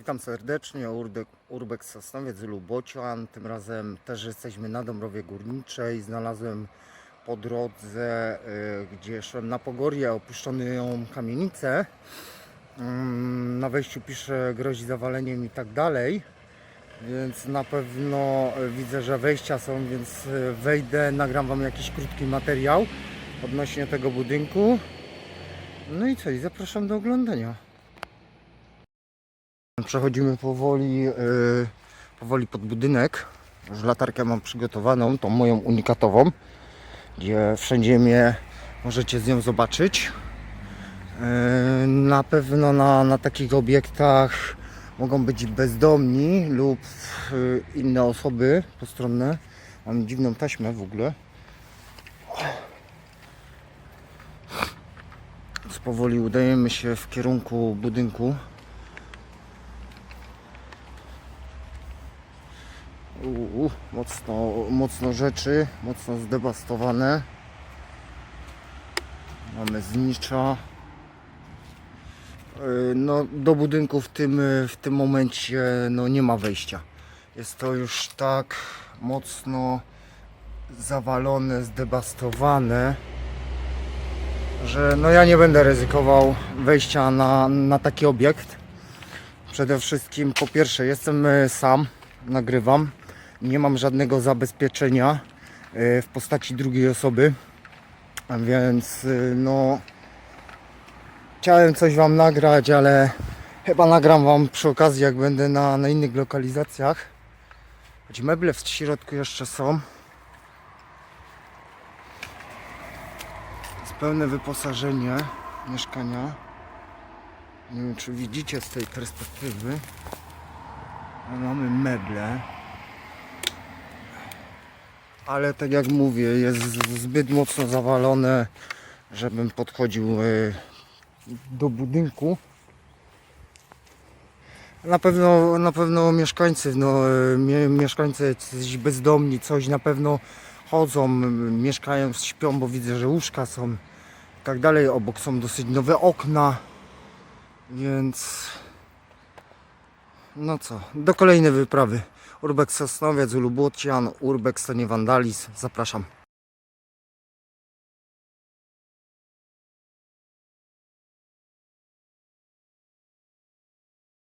Witam serdecznie, Urbex Sosnowiec Lubocian. Tym razem też jesteśmy na Dąbrowie Górniczej. Znalazłem po drodze, y, gdzie szłem na Pogorię, opuszczoną kamienicę. Mm, Na wejściu pisze grozi zawaleniem i tak dalej. Więc na pewno widzę, że wejścia są, więc y, wejdę, nagram Wam jakiś krótki materiał odnośnie tego budynku. No i co, i zapraszam do oglądania. Przechodzimy powoli, yy, powoli pod budynek. Już latarkę mam przygotowaną, tą moją unikatową, gdzie wszędzie mnie możecie z nią zobaczyć. Yy, na pewno na, na takich obiektach mogą być bezdomni lub yy, inne osoby postronne. Mam dziwną taśmę w ogóle. Powoli udajemy się w kierunku budynku. Uuu, mocno, mocno rzeczy, mocno zdebastowane. Mamy znicza. Yy, No, do budynku w tym, w tym momencie no, nie ma wejścia. Jest to już tak mocno zawalone, zdebastowane, że no ja nie będę ryzykował wejścia na, na taki obiekt. Przede wszystkim po pierwsze jestem e, sam, nagrywam. Nie mam żadnego zabezpieczenia e, w postaci drugiej osoby. Więc e, no chciałem coś wam nagrać, ale chyba nagram wam przy okazji jak będę na, na innych lokalizacjach. Choć meble w środku jeszcze są. Jest pełne wyposażenie mieszkania. Nie wiem czy widzicie z tej perspektywy. Mamy meble. Ale tak jak mówię, jest zbyt mocno zawalone, żebym podchodził e, do budynku. Na pewno, na pewno mieszkańcy, no, e, mie, mieszkańcy bezdomni, coś na pewno chodzą, mieszkają, śpią, bo widzę, że łóżka są i tak dalej. Obok są dosyć nowe okna, więc no co, do kolejnej wyprawy. Urbex Sosnowiec, Lubocian, Urbex to nie Wandalizm. Zapraszam.